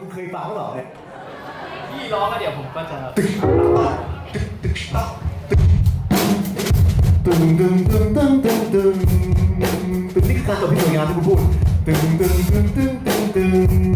คุณเคยฟังหรือเปล่าเนี่ยพี่ร้องแล้วเดี๋ยวผมก็จะตึงตึงตึงตึงตึงตึงตึงนี่คือการจบที่สวยงามที่คุณพูดตึงตึงตึงตึงตึงตึง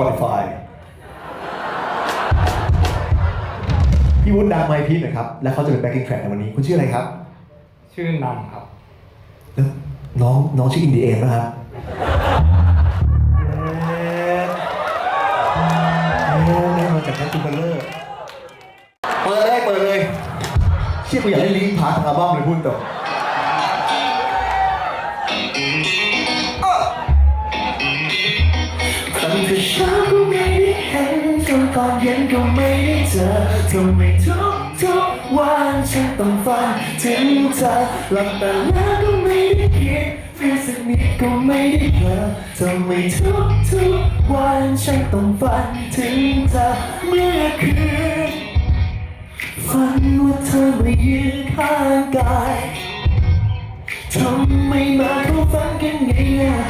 Spotify พี่วุฒิดังไมค์พีหน่อยครับ และเขาจะเป็น backing track ในวันนี้ คุณชื่ออะไรครับ ชื่อนำครับ แล้วน้องน้องชื่ออินดีเอ็มนะครับเอ๊ะได้มาจากแคทติเบลเลอร์เปิดเลยเปิดเลย เชี่ยกูอยากได้ลิงก์พาร์ทอัลบั้มเลยพูดตร แต่เช้าก็ไม่ได้เห็นจนตอนเย็นก็ไม่ได้เจอทำไมทุกทุกวันฉันต้องฝันถึงเธอหลับตาแล้วก็ไม่ได้คิดเพียงสักนิดก็ไม่ได้เผลอทำไมทุกทุกวันฉันต้องฝันถึงเธอเมื่อคืนฝันว่าเธอมายืนข้างกายทำไมมาเข้าฝันกันง่าย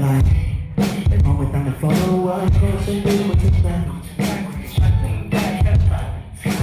ไม่คิดอะไรแต่พอมาตั้งแต่ฝันเอาไว้เพราะฉันรู้ว่าทุกนั้น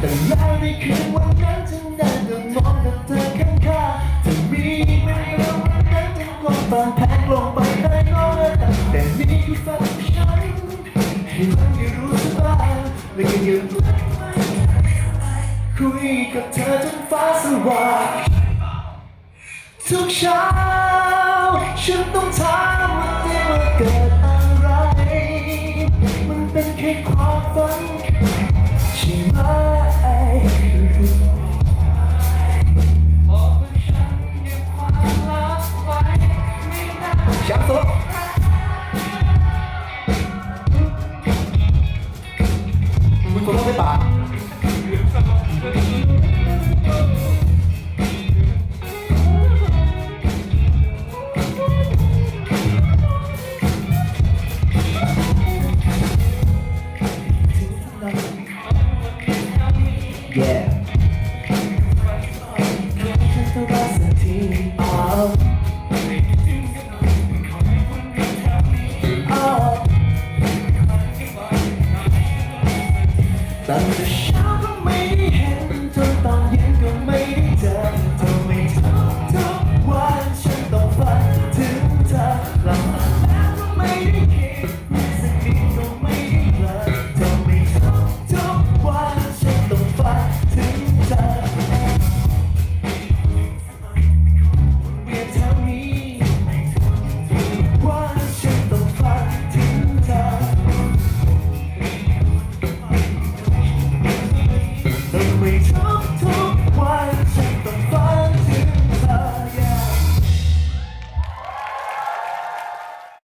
แต่แล้วในคืนวันนั้นฉันได้แต่มองกับเธอข้างๆจะมีไม่เรื่องวันนั้นจะลงบางแพงลงไปได้ก็เลยแต่นี่คือฝันของฉันให้มันได้รู้สบายและก็ยืนคุยกับเธอจนฟ้าสว่างทุกเช้าฉันต้องถา make all fun. Yeah